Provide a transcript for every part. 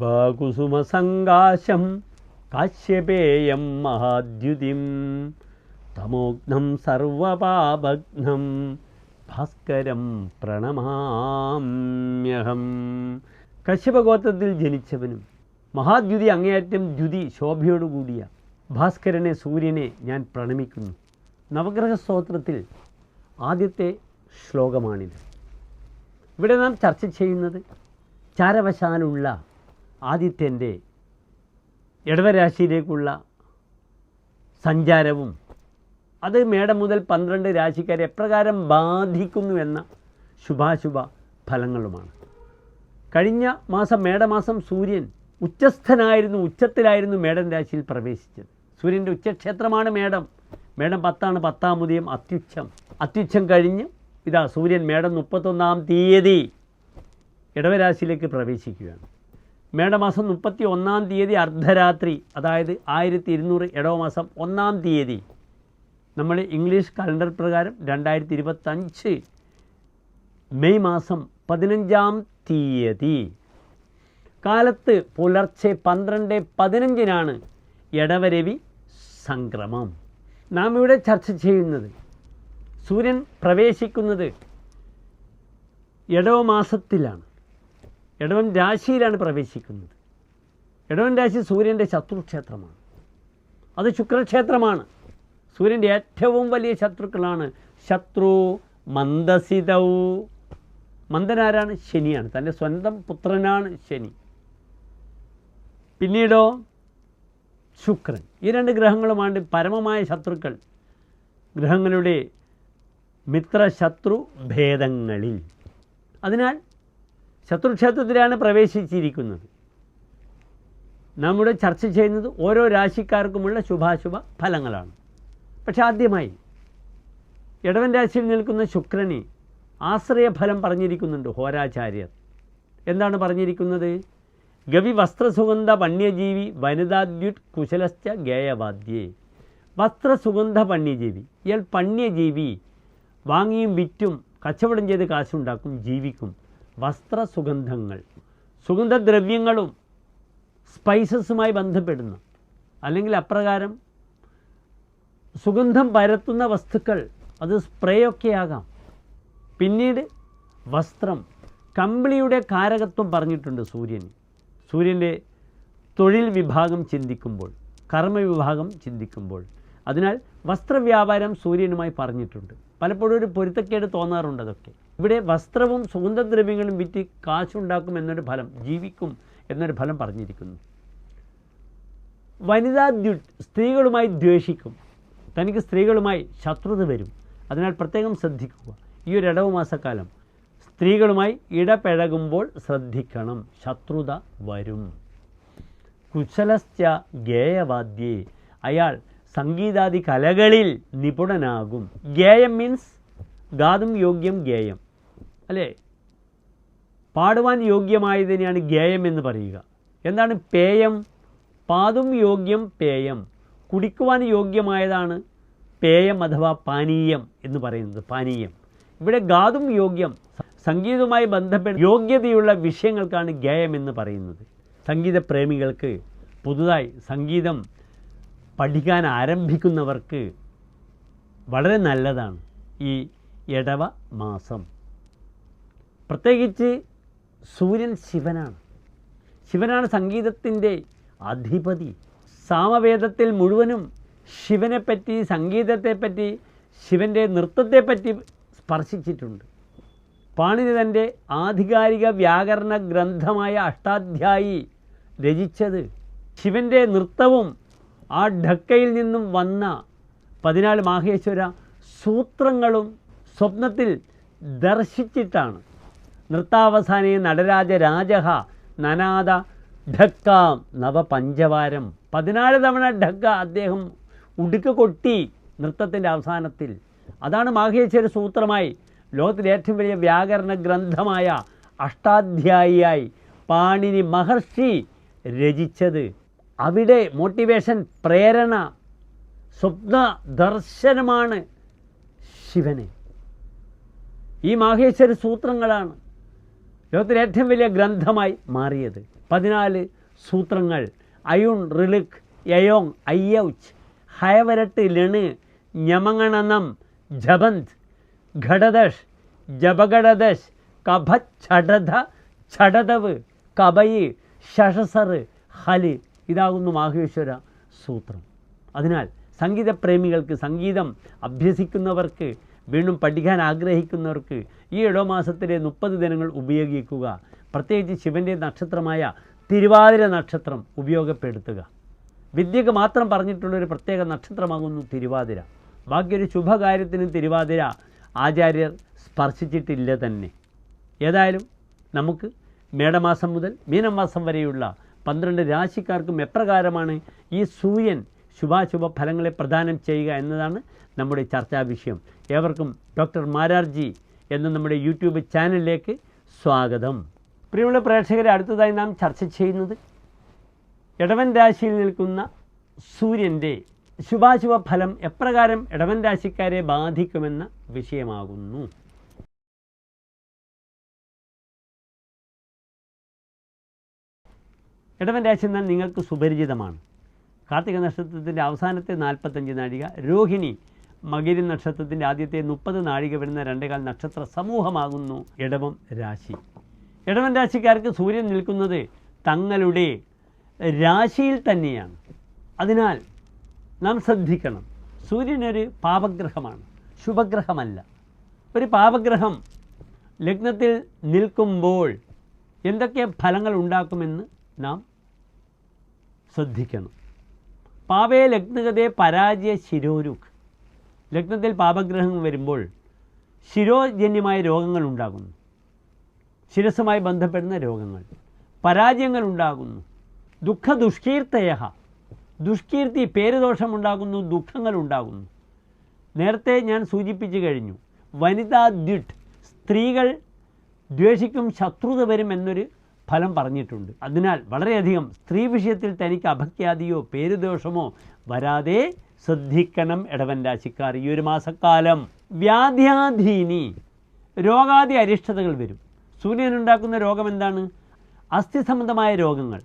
ജപാകുസുമസങ്കാശം കാശ്യപേയം മഹാദ്യുതിം തമോഗ്നം സർവപാപഘ്നം ഭാസ്കരം പ്രണമാമ്യഹം. കശ്യപഗോത്രത്തിൽ ജനിച്ചവനും മഹാദ്യുതി അങ്ങേയറ്റം ദ്യുതി ശോഭയോടുകൂടിയ ഭാസ്കരനെ സൂര്യനെ ഞാൻ പ്രണമിക്കുന്നു. നവഗ്രഹ സ്തോത്രത്തിൽ ആദ്യത്തെ ശ്ലോകമാണിത്. ഇവിടെ നാം ചർച്ച ചെയ്യുന്നത് ചാരവശാലുള്ള ആദിത്യന്റെ ഇടവരാശിയിലേക്കുള്ള സഞ്ചാരവും അത് മേടം മുതൽ പന്ത്രണ്ട് രാശിക്കാരെ എപ്രകാരം ബാധിക്കുന്നു എന്ന ശുഭാശുഭ ഫലങ്ങളുമാണ്. കഴിഞ്ഞ മാസം മേടമാസം സൂര്യൻ ഉച്ചസ്ഥനായിരുന്നു ഉച്ചത്തിലായിരുന്നു മേടം രാശിയിൽ പ്രവേശിച്ചത്. സൂര്യന്റെ ഉച്ചക്ഷേത്രമാണ് മേടം. മേടം പത്താണ് പത്താം ഉദയം അത്യുച്ഛം. അത്യുച്ഛം കഴിഞ്ഞ് ഇതാ സൂര്യൻ മേടം മുപ്പത്തൊന്നാം തീയതി ഇടവരാശിയിലേക്ക് പ്രവേശിക്കുകയാണ്. മേടമാസം മുപ്പത്തി ഒന്നാം തീയതി അർദ്ധരാത്രി അതായത് ആയിരത്തി ഇരുന്നൂറ് ഇടവമാസം ഒന്നാം തീയതി. നമ്മൾ ഇംഗ്ലീഷ് കലണ്ടർ പ്രകാരം രണ്ടായിരത്തി ഇരുപത്തഞ്ച് മെയ് മാസം പതിനഞ്ചാം തീയതി. കാലത്ത് പുലർച്ചെ പന്ത്രണ്ട് പതിനഞ്ചിനാണ് എടവരവി സംക്രമം. നാം ഇവിടെ ചർച്ച ചെയ്യുന്നത് സൂര്യൻ പ്രവേശിക്കുന്നത് ഇടവ മാസത്തിലാണ് ഇടവൻ രാശിയിലാണ് പ്രവേശിക്കുന്നത്. ഇടവൻ രാശി സൂര്യന്റെ ശത്രുക്ഷേത്രമാണ്. അത് ശുക്രക്ഷേത്രമാണ്. സൂര്യന്റെ ഏറ്റവും വലിയ ശത്രുക്കളാണ് ശത്രു മന്ദസിതൗ മന്ദനാരാണ് ശനിയാണ്. തന്റെ സ്വന്തം പുത്രനാണ് ശനി. പിന്നീടോ ശുക്രൻ. ഈ രണ്ട് ഗ്രഹങ്ങളുമാണ് പരമമായ ശത്രുക്കൾ. ഗ്രഹങ്ങളുടെ മിത്രശത്രു ഭേദങ്ങളിൽ. അതിനാൽ ശത്രുക്ഷേത്രത്തിലാണ് പ്രവേശിച്ചിരിക്കുന്നത്. നമ്മുടെ ചർച്ച ചെയ്യുന്നത് ഓരോ രാശിക്കാർക്കുമുള്ള ശുഭാശുഭ ഫലങ്ങളാണ്. പക്ഷെ ആദ്യമായി ഇടവൻ രാശിയിൽ നിൽക്കുന്ന ശുക്രന് ആശ്രയഫലം പറഞ്ഞിരിക്കുന്നുണ്ട് ഹോരാചാര്യർ. എന്താണ് പറഞ്ഞിരിക്കുന്നത്? ഗവി വസ്ത്രസുഗന്ധ വന്യജീവി വനിതാദ്യുത് കുശലശ്ച ഗേയവാദ്യേ. വസ്ത്രസുഗന്ധ പണ്യജീവി ഇയാൾ പണ്യജീവി. വാങ്ങിയും വിറ്റും കച്ചവടം ചെയ്ത് കാശുണ്ടാക്കും ജീവിക്കും. വസ്ത്രസുഗന്ധങ്ങൾ സുഗന്ധദ്രവ്യങ്ങളും സ്പൈസസുമായി ബന്ധപ്പെടുന്ന. അല്ലെങ്കിൽ അപ്രകാരം സുഗന്ധം പരത്തുന്ന വസ്തുക്കൾ അത് സ്പ്രേയൊക്കെ ആകാം പിന്നീട് വസ്ത്രം. കമ്പിളിയുടെ കാരകത്വം പറഞ്ഞിട്ടുണ്ട് സൂര്യൻ സൂര്യന്റെ തൊഴിൽ വിഭാഗം ചിന്തിക്കുമ്പോൾ കർമ്മവിഭാഗം ചിന്തിക്കുമ്പോൾ. അതിനാൽ വസ്ത്രവ്യാപാരം സൂര്യനുമായി പറഞ്ഞിട്ടുണ്ട്. പലപ്പോഴും ഒരു പൊരുത്തക്കേട് തോന്നാറുണ്ട് അതൊക്കെ. ഇവിടെ വസ്ത്രവും സുഗന്ധദ്രവ്യങ്ങളും വിറ്റ് കാശുണ്ടാക്കും എന്നൊരു ഫലം ജീവിക്കും എന്നൊരു ഫലം പറഞ്ഞിരിക്കുന്നു. വനിതാ ദ്യു സ്ത്രീകളുമായി ദ്വേഷിക്കും. തനിക്ക് സ്ത്രീകളുമായി ശത്രുത വരും. അതിനാൽ പ്രത്യേകം ശ്രദ്ധിക്കുക. ഈ ഒരു ഇടവ് മാസക്കാലം സ്ത്രീകളുമായി ഇടപഴകുമ്പോൾ ശ്രദ്ധിക്കണം. ശത്രുത വരും. കുശലസ്ഥ ഗേയവാദ്യേ. അയാൾ സംഗീതാദി കലകളിൽ നിപുണനാകും. ഗേയം മീൻസ് ഗാതും യോഗ്യം ഗേയം. അല്ലേ? പാടുവാൻ യോഗ്യമായതിനെയാണ് ഗേയം എന്ന് പറയുക. എന്താണ് പേയം? പാതും യോഗ്യം പേയം. കുടിക്കുവാൻ യോഗ്യമായതാണ് പേയം അഥവാ പാനീയം എന്ന് പറയുന്നത് പാനീയം. ഇവിടെ ഗാതും യോഗ്യം സംഗീതവുമായി ബന്ധപ്പെട്ട യോഗ്യതയുള്ള വിഷയങ്ങൾക്കാണ് ഗേയം എന്ന് പറയുന്നത്. സംഗീത പ്രേമികൾക്ക് പുതുതായി സംഗീതം പഠിക്കാൻ ആരംഭിക്കുന്നവർക്ക് വളരെ നല്ലതാണ് ഈ ഇടവ മാസം. പ്രത്യേകിച്ച് സൂര്യൻ ശിവനാണ്. ശിവനാണ് സംഗീതത്തിന്റെ അധിപതി. സാമവേദത്തിൽ മുഴുവനും ശിവനെപ്പറ്റി സംഗീതത്തെപ്പറ്റി ശിവന്റെ നൃത്തത്തെപ്പറ്റി സ്പർശിച്ചിട്ടുണ്ട്. പാണിനി തന്റെ ആധികാരിക വ്യാകരണ ഗ്രന്ഥമായ അഷ്ടാധ്യായി രചിച്ചത് ശിവന്റെ നൃത്തവും ആ ഢക്കയിൽ നിന്നും വന്ന പതിനാല് മാഹേശ്വര സൂത്രങ്ങളും സ്വപ്നത്തിൽ ദർശിച്ചിട്ടാണ്. നൃത്താവസാനേ നടരാജ രാജഹ നനാദ നവ നവപഞ്ചവാരം. പതിനാല് തവണ ഢക്ക അദ്ദേഹം ഉടുക്ക് കൊട്ടി നൃത്തത്തിന്റെ അവസാനത്തിൽ. അതാണ് മാഹേശ്വര സൂത്രമായി. ലോകത്തിലെ ഏറ്റവും വലിയ വ്യാകരണ ഗ്രന്ഥമായ അഷ്ടാധ്യായിയായി പാണിനി മഹർഷി രചിച്ചത്. അവിടെ മോട്ടിവേഷൻ പ്രേരണ സ്വപ്ന ദർശനമാണ് ശിവന്. ഈ മാഹേശ്വര സൂത്രങ്ങളാണ്. ലോകത്തിലെ ഏറ്റവും വലിയ ഗ്രന്ഥമായി മാറിയത്. പതിനാല് സൂത്രങ്ങൾ. അയുൺ റിലിക് യയോങ് അയ്യൗച്ച് ഹയവരട്ട് ലെണ് ഞമങ്ങണനം ജബന്ത് ഘടദഷ് ജപഘടദശ് കഭച്ഛടധ ഛടതവ് കബയി ഷഷസർ ഹൽ. ഇതാകുന്നു മാഹേശ്വര സൂത്രം. അതിനാൽ സംഗീതപ്രേമികൾക്ക് സംഗീതം അഭ്യസിക്കുന്നവർക്ക് വീണ്ടും പഠിക്കാൻ ആഗ്രഹിക്കുന്നവർക്ക് ഈ ഇടവമാസത്തിലെ മുപ്പത് ദിനങ്ങൾ ഉപയോഗിക്കുക. പ്രത്യേകിച്ച് ശിവന്റെ നക്ഷത്രമായ തിരുവാതിര നക്ഷത്രം ഉപയോഗപ്പെടുത്തുക. വിദ്യക്ക് മാത്രം പറഞ്ഞിട്ടുള്ളൊരു പ്രത്യേക നക്ഷത്രമാകുന്നു തിരുവാതിര. ബാക്കിയൊരു ശുഭകാര്യത്തിനും തിരുവാതിര ആചാര്യർ സ്പർശിച്ചിട്ടില്ല തന്നെ. ഏതായാലും നമുക്ക് മേടമാസം മുതൽ മീനമാസം വരെയുള്ള പന്ത്രണ്ട് രാശിക്കാർക്കും എപ്രകാരമാണ് ഈ സൂര്യൻ ശുഭാശുഭ ഫലങ്ങളെ പ്രദാനം ചെയ്യുക എന്നതാണ് നമ്മുടെ ചർച്ചാ വിഷയം. ഏവർക്കും ഡോക്ടർ മാരാർജി എന്ന നമ്മുടെ യൂട്യൂബ് ചാനലിലേക്ക് സ്വാഗതം. പ്രിയമുള്ള പ്രേക്ഷകരെ അടുത്തതായി നാം ചർച്ച ചെയ്യുന്നത് ഇടവൻ രാശിയിൽ നിൽക്കുന്ന സൂര്യന്റെ ശുഭാശുഭ ഫലം എപ്രകാരം ഇടവൻ രാശിക്കാരെ ബാധിക്കുമെന്ന വിഷയമാകുന്നു. ഇടവൻ രാശി എന്നാൽ നിങ്ങൾക്ക് സുപരിചിതമാണ്. കാർത്തിക നക്ഷത്രത്തിന്റെ അവസാനത്തെ നാൽപ്പത്തഞ്ച് നാഴിക രോഹിണി മകിരി നക്ഷത്രത്തിന്റെ ആദ്യത്തെ മുപ്പത് നാഴിക വരുന്ന രണ്ടേകാൽ നക്ഷത്ര സമൂഹമാകുന്നു ഇടവം രാശി. ഇടവൻ രാശിക്കാർക്ക് സൂര്യൻ നിൽക്കുന്നത് തങ്ങളുടെ രാശിയിൽ തന്നെയാണ്. അതിനാൽ നാം ശ്രദ്ധിക്കണം. സൂര്യനൊരു പാപഗ്രഹമാണ്. ശുഭഗ്രഹമല്ല. ഒരു പാപഗ്രഹം ലഗ്നത്തിൽ നിൽക്കുമ്പോൾ എന്തൊക്കെ ഫലങ്ങൾ ഉണ്ടാക്കുമെന്ന് നാം ശ്രദ്ധിക്കണം. പാപേ ലഗ്നഗതേ പരാജയ ശിരോരുഖ്. ലഗ്നത്തിൽ പാപഗ്രഹങ്ങൾ വരുമ്പോൾ ശിരോജന്യമായ രോഗങ്ങൾ ഉണ്ടാകുന്നു. ശിരസുമായി ബന്ധപ്പെടുന്ന രോഗങ്ങൾ പരാജയങ്ങൾ ഉണ്ടാകുന്നു. ദുഃഖ ദുഷ്കീർത്തയ ദുഷ്കീർത്തി പേരുദോഷമുണ്ടാകുന്നു ദുഃഖങ്ങൾ ഉണ്ടാകുന്നു. നേരത്തെ ഞാൻ സൂചിപ്പിച്ചു കഴിഞ്ഞു വനിതാ ദ്വിട്ട് സ്ത്രീകൾ ദ്വേഷിക്കും ശത്രുത വരും എന്നൊരു ഫലം പറഞ്ഞിട്ടുണ്ട്. അതിനാൽ വളരെയധികം സ്ത്രീ വിഷയത്തിൽ തനിക്ക് അഭക്യാദിയോ പേരുദോഷമോ വരാതെ ശ്രദ്ധിക്കണം ഇടവൻ രാശിക്കാർ. ഈ ഒരു മാസക്കാലം വ്യാധ്യാധീനി. രോഗാദി അരിഷ്ടതകൾ വരും. സൂര്യനുണ്ടാക്കുന്ന രോഗം എന്താണ്? അസ്ഥി സംബന്ധമായ രോഗങ്ങൾ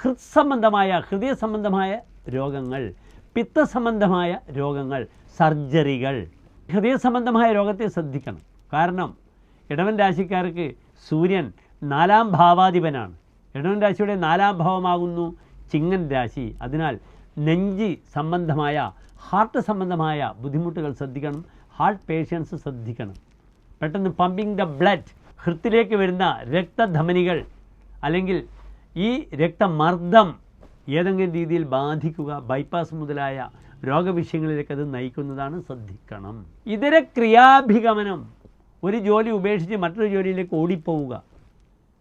ഹൃത്സംബന്ധമായ ഹൃദയ സംബന്ധമായ രോഗങ്ങൾ പിത്ത സംബന്ധമായ രോഗങ്ങൾ സർജറികൾ. ഹൃദയ സംബന്ധമായ രോഗത്തെ ശ്രദ്ധിക്കണം. കാരണം ഇടവൻ രാശിക്കാർക്ക് സൂര്യൻ നാലാം ഭാവാധിപനാണ്. ഇടവൻ രാശിയുടെ നാലാം ഭാവമാകുന്നു ചിങ്ങൻ രാശി. അതിനാൽ നെഞ്ച് സംബന്ധമായ ഹാർട്ട് സംബന്ധമായ ബുദ്ധിമുട്ടുകൾ ശ്രദ്ധിക്കണം ഹാർട്ട് പേഷ്യൻസ് ശ്രദ്ധിക്കണം. പെട്ടെന്ന് പമ്പിങ് ദ ബ്ലഡ് ഹൃത്തിലേക്ക് വരുന്ന രക്തധമനികൾ അല്ലെങ്കിൽ ഈ രക്തമർദ്ദം ഏതെങ്കിലും രീതിയിൽ ബാധിക്കുക ബൈപ്പാസ് മുതലായ രോഗവിഷയങ്ങളിലേക്ക് അത് നയിക്കുന്നതാണ് ശ്രദ്ധിക്കണം. ഇതര ക്രിയാഭിഗമനം ഒരു ജോലി ഉപേക്ഷിച്ച് മറ്റൊരു ജോലിയിലേക്ക് ഓടിപ്പോവുക.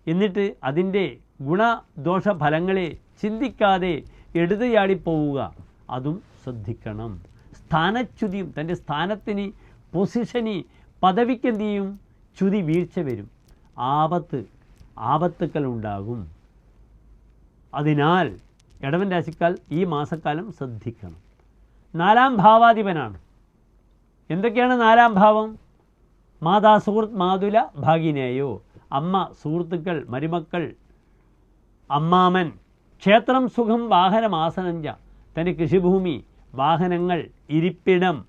എന്നിട്ട് അതിന്റെ ഗുണദോഷ ഫലങ്ങളെ ചിന്തിക്കാതെ എടുത്തുചാടിപ്പോവുക അതും ശ്രദ്ധിക്കണം. സ്ഥാനച്യുതിയും തന്റെ സ്ഥാനത്തിന് പൊസിഷന് പദവിക്ക് എന്ത് ചെയ്യും? ചുതി വീഴ്ച വരും. ആപത്ത് ആപത്തുക്കൾ ഉണ്ടാകും അതിനാൽ ഇടവൻ രാശിക്കാൽ ഈ മാസക്കാലം ശ്രദ്ധിക്കണം. നാലാം ഭാവാധിപനാണ്. എന്തൊക്കെയാണ് നാലാം ഭാവം? മാതാ സുഹൃത്ത് മാതുല ഭാഗിനേയോ. അമ്മ സുഹൃത്തുക്കൾ മരുമക്കൾ അമ്മാമൻ. ക്ഷേത്രം സുഖം വാഹനമാസനഞ്ച തന്റെ കൃഷിഭൂമി വാഹനങ്ങൾ ഇരിപ്പിടം.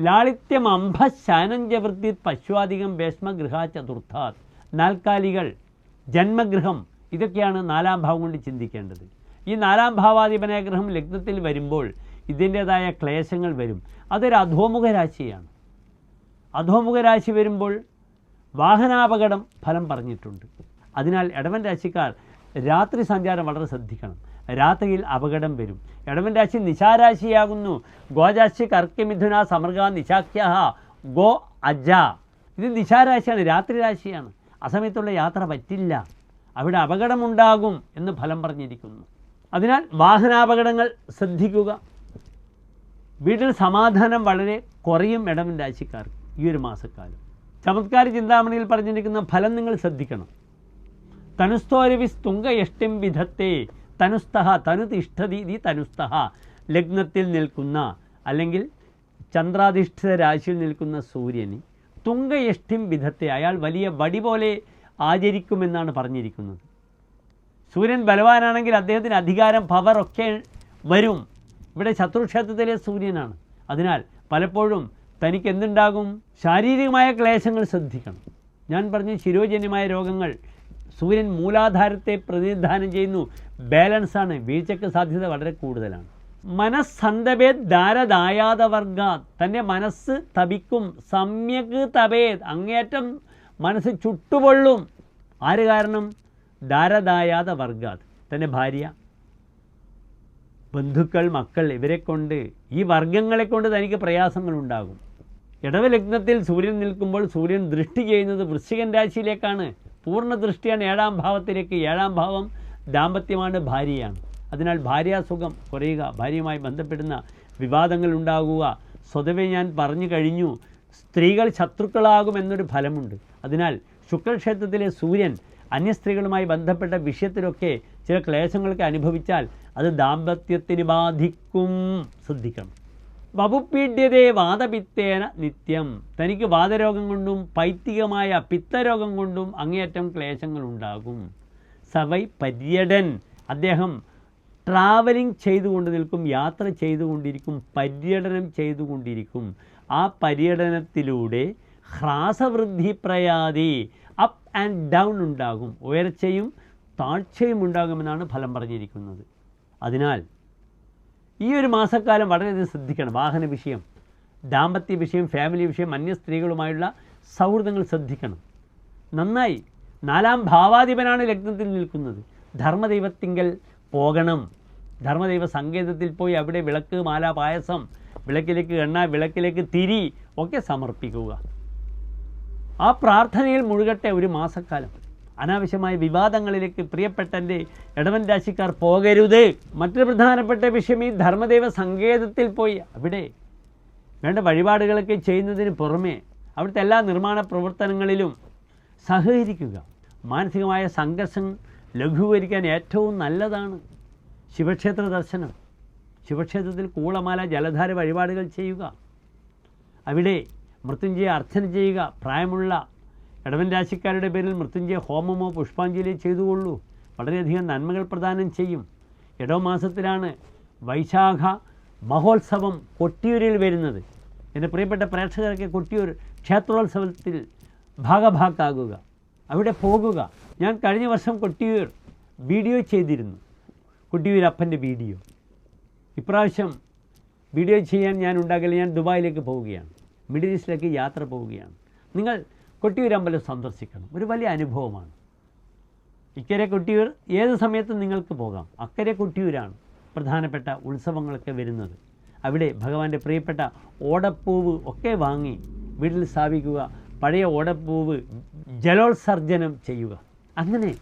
ലാളിത്യം അംഭശാനഞ്ചവൃത്തി പശ്വാധികം ഭേഷ്മഗൃഹ ചതുർത്ഥാത്. നാൽക്കാലികൾ ജന്മഗൃഹം ഇതൊക്കെയാണ് നാലാം ഭാവം കൊണ്ട് ചിന്തിക്കേണ്ടത്. ഈ നാലാം ഭാവാധിപനായ ഗ്രഹം ലഗ്നത്തിൽ വരുമ്പോൾ ഇതിന്റേതായ ക്ലേശങ്ങൾ വരും. അതൊരു അധോമുഖ രാശിയാണ്. അധോമുഖ രാശി വരുമ്പോൾ വാഹനാപകടം ഫലം പറഞ്ഞിട്ടുണ്ട്. അതിനാൽ ഇടവൻ രാശിക്കാർ രാത്രി സഞ്ചാരം വളരെ ശ്രദ്ധിക്കണം. രാത്രിയിൽ അപകടം വരും. ഇടവൻ രാശി നിശാരാശിയാകുന്നു. ഗോജാശി കർക്കിമിഥുന സമർഗ നിശാഖ്യ ഗോ അജ. ഇത് നിശാരാശിയാണ് രാത്രി രാശിയാണ്. അസമയത്തുള്ള യാത്ര പറ്റില്ല. അവിടെ അപകടമുണ്ടാകും എന്ന് ഫലം പറഞ്ഞിരിക്കുന്നു. അതിനാൽ വാഹനാപകടങ്ങൾ ശ്രദ്ധിക്കുക. വീട്ടിൽ സമാധാനം വളരെ കുറയും ഇടവൻ രാശിക്കാർക്ക് ഈ ഒരു മാസക്കാലം. ചമത്കാര ചിന്താമണിയിൽ പറഞ്ഞിരിക്കുന്ന ഫലം നിങ്ങൾ ശ്രദ്ധിക്കണം. തനുസ്തോരവിസ് എഷ്ടം വിധത്തെ തനുസ്തഹ തനുതിഷ്ഠതി ഇതി തനുസ്തഹ. ലഗ്നത്തിൽ നിൽക്കുന്ന അല്ലെങ്കിൽ ചന്ദ്രാധിഷ്ഠിത രാശിയിൽ നിൽക്കുന്ന സൂര്യന് തുങ്കയഷ്ടിം വിധത്തെ അയാൾ വലിയ വടി പോലെ ആചരിക്കുമെന്നാണ് പറഞ്ഞിരിക്കുന്നത്. സൂര്യൻ ബലവാനാണെങ്കിൽ അദ്ദേഹത്തിന് അധികാരം പവർ ഒക്കെ വരും. ഇവിടെ ശത്രുക്ഷേത്രത്തിലെ സൂര്യനാണ്. അതിനാൽ പലപ്പോഴും തനിക്ക് എന്തുണ്ടാകും ശാരീരികമായ ക്ലേശങ്ങൾ ശ്രദ്ധിക്കണം. ഞാൻ പറഞ്ഞ ശിരോജന്യമായ രോഗങ്ങൾ സൂര്യൻ മൂലാധാരത്തെ പ്രതിനിധാനം ചെയ്യുന്നു. ബാലൻസാണ് വീഴ്ചയ്ക്ക് സാധ്യത വളരെ കൂടുതലാണ്. മനസ്സന്തപേ ധാരദായാതവർഗ തന്റെ മനസ്സ് തപിക്കും. സമ്യക് തപേത് അങ്ങേറ്റം മനസ്സ് ചുട്ടുപൊള്ളും. ആര് കാരണം? ധാരദായാത വർഗാത് തന്റെ ഭാര്യ. ബന്ധുക്കൾ മക്കൾ ഇവരെ കൊണ്ട് ഈ വർഗങ്ങളെ കൊണ്ട് തനിക്ക് പ്രയാസങ്ങളുണ്ടാകും. ഇടവലഗ്നത്തിൽ സൂര്യൻ നിൽക്കുമ്പോൾ സൂര്യൻ ദൃഷ്ടി ചെയ്യുന്നത് വൃശ്ചികൻ രാശിയിലേക്കാണ്. പൂർണ ദൃഷ്ടിയാണ് ഏഴാം ഭാവത്തിലേക്ക് ഏഴാം ഭാവം ദാമ്പത്യമാണ് ഭാര്യയാണ്. അതിനാൽ ഭാര്യാസുഖം കുറയുക ഭാര്യയുമായി ബന്ധപ്പെടുന്ന വിവാദങ്ങൾ ഉണ്ടാകുക സ്വതവേ ഞാൻ പറഞ്ഞു കഴിഞ്ഞു സ്ത്രീകൾ ശത്രുക്കളാകുമെന്നൊരു ഫലമുണ്ട്. അതിനാൽ ശുക്രക്ഷേത്രത്തിലെ സൂര്യൻ അന്യ സ്ത്രീകളുമായി ബന്ധപ്പെട്ട വിഷയത്തിലൊക്കെ ചില ക്ലേശങ്ങളൊക്കെ അനുഭവിച്ചാൽ അത് ദാമ്പത്യത്തിന് ബാധിക്കും. ശ്രദ്ധിക്കണം. വപുപീഡ്യതേ വാദപിത്തേന നിത്യം. തനിക്ക് വാദരോഗം കൊണ്ടും പൈത്തികമായ പിത്തരോഗം കൊണ്ടും അങ്ങേയറ്റം ക്ലേശങ്ങൾ ഉണ്ടാകും സവൈ പര്യടൻ. അദ്ദേഹം ട്രാവലിംഗ് ചെയ്തുകൊണ്ട് നിൽക്കും യാത്ര ചെയ്തുകൊണ്ടിരിക്കും പര്യടനം ചെയ്തുകൊണ്ടിരിക്കും. ആ പര്യടനത്തിലൂടെ ഹ്രാസവൃദ്ധി പ്രയാതി അപ്പ് ആൻഡ് ഡൗൺ ഉണ്ടാകും. ഉയർച്ചയും താഴ്ചയും ഉണ്ടാകുമെന്നാണ് ഫലം പറഞ്ഞിരിക്കുന്നത്. അതിനാൽ ഈ ഒരു മാസക്കാലം വളരെയധികം ശ്രദ്ധിക്കണം. വാഹന വിഷയം ദാമ്പത്യ വിഷയം ഫാമിലി വിഷയം അന്യ സ്ത്രീകളുമായുള്ള സൗഹൃദങ്ങൾ ശ്രദ്ധിക്കണം. നന്നായി. നാലാം ഭാവാധിപനാണ് ലഗ്നത്തിൽ നിൽക്കുന്നത്. ധർമ്മദൈവത്തിങ്കൽ പോകണം. ധർമ്മദൈവ സങ്കേതത്തിൽ പോയി അവിടെ വിളക്ക് മാല പായസം വിളക്കിലേക്ക് എണ്ണ വിളക്കിലേക്ക് തിരി ഒക്കെ സമർപ്പിക്കുക. ആ പ്രാർത്ഥനയിൽ മുഴുകട്ടെ ഒരു മാസക്കാലം. അനാവശ്യമായ വിവാദങ്ങളിലേക്ക് പ്രിയപ്പെട്ട എന്റെ ഇടവൻ രാശിക്കാർ പോകരുത്. മറ്റൊരു പ്രധാനപ്പെട്ട വിഷയം ഈ ധർമ്മദേവ സങ്കേതത്തിൽ പോയി. അവിടെ വേണ്ട വഴിപാടുകളൊക്കെ ചെയ്യുന്നതിന് പുറമേ അവിടുത്തെ എല്ലാ നിർമ്മാണ പ്രവർത്തനങ്ങളിലും സഹകരിക്കുക. മാനസികമായ സംഘർഷം ലഘൂകരിക്കാൻ ഏറ്റവും നല്ലതാണ് ശിവക്ഷേത്ര ദർശനം. ശിവക്ഷേത്രത്തിൽ കൂളമാല ജലധാര വഴിപാടുകൾ ചെയ്യുക. അവിടെ മൃത്യുഞ്ജയ അർച്ചന ചെയ്യുക. പ്രായമുള്ള ഇടവൻ രാശിക്കാരുടെ പേരിൽ മൃത്യുഞ്ജയ ഹോമമോ പുഷ്പാഞ്ജലിയോ ചെയ്തുകൊള്ളൂ. വളരെയധികം നന്മകൾ പ്രദാനം ചെയ്യും. ഇടവമാസത്തിലാണ് വൈശാഖ മഹോത്സവം കൊട്ടിയൂരിൽ വരുന്നത്. എന്റെ പ്രിയപ്പെട്ട പ്രേക്ഷകരൊക്കെ കൊട്ടിയൂർ ക്ഷേത്രോത്സവത്തിൽ ഭാഗഭാക്കാകുക. അവിടെ പോകുക. ഞാൻ കഴിഞ്ഞ വർഷം കൊട്ടിയൂർ വീഡിയോ ചെയ്തിരുന്നു. കൊട്ടിയൂർ അപ്പന്റെ വീഡിയോ. ഇപ്രാവശ്യം വീഡിയോ ചെയ്യാൻ ഞാൻ ഉണ്ടാകില്ല ഞാൻ ദുബായിലേക്ക് പോവുകയാണ്. മിഡിൽ ഈസ്റ്റിലേക്ക് യാത്ര പോവുകയാണ്. നിങ്ങൾ കൊട്ടിയൂർ അമ്പലം സന്ദർശിക്കണം. ഒരു വലിയ അനുഭവമാണ്. ഇക്കരെ കൊട്ടിയൂർ ഏത് സമയത്തും നിങ്ങൾക്ക് പോകാം. അക്കരെ കൊട്ടിയൂരാണ് പ്രധാനപ്പെട്ട ഉത്സവങ്ങളൊക്കെ വരുന്നത്. അവിടെ ഭഗവാന്റെ പ്രിയപ്പെട്ട ഓടപ്പൂവ് ഒക്കെ വാങ്ങി വീട്ടിൽ സ്ഥാപിക്കുക പഴയ ഓടപ്പൂവ് ജലോത്സർജനം ചെയ്യുക. അങ്ങനെ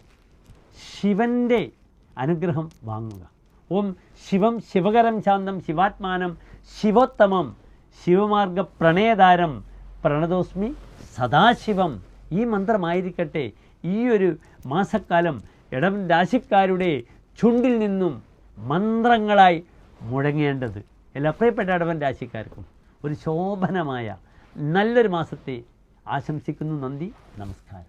ശിവന്റെ അനുഗ്രഹം വാങ്ങുക. ഓം ശിവം ശിവകരം ശാന്തം ശിവാത്മാനം ശിവോത്തമം ശിവമാർഗ പ്രണയതാരം പ്രണതോസ്മി സദാശിവം. ഈ മന്ത്രമായിരിക്കട്ടെ. ഈ ഒരു മാസക്കാലം ഇടം രാശിക്കാരുടെ ചുണ്ടിൽ നിന്നും മന്ത്രങ്ങളായി മുഴങ്ങേണ്ടത്. എല്ലാ പ്രിയപ്പെട്ട ഇടവൻ രാശിക്കാർക്കും ഒരു ശോഭനമായ നല്ലൊരു മാസത്തെ ആശംസിക്കുന്നു. നന്ദി. നമസ്കാരം.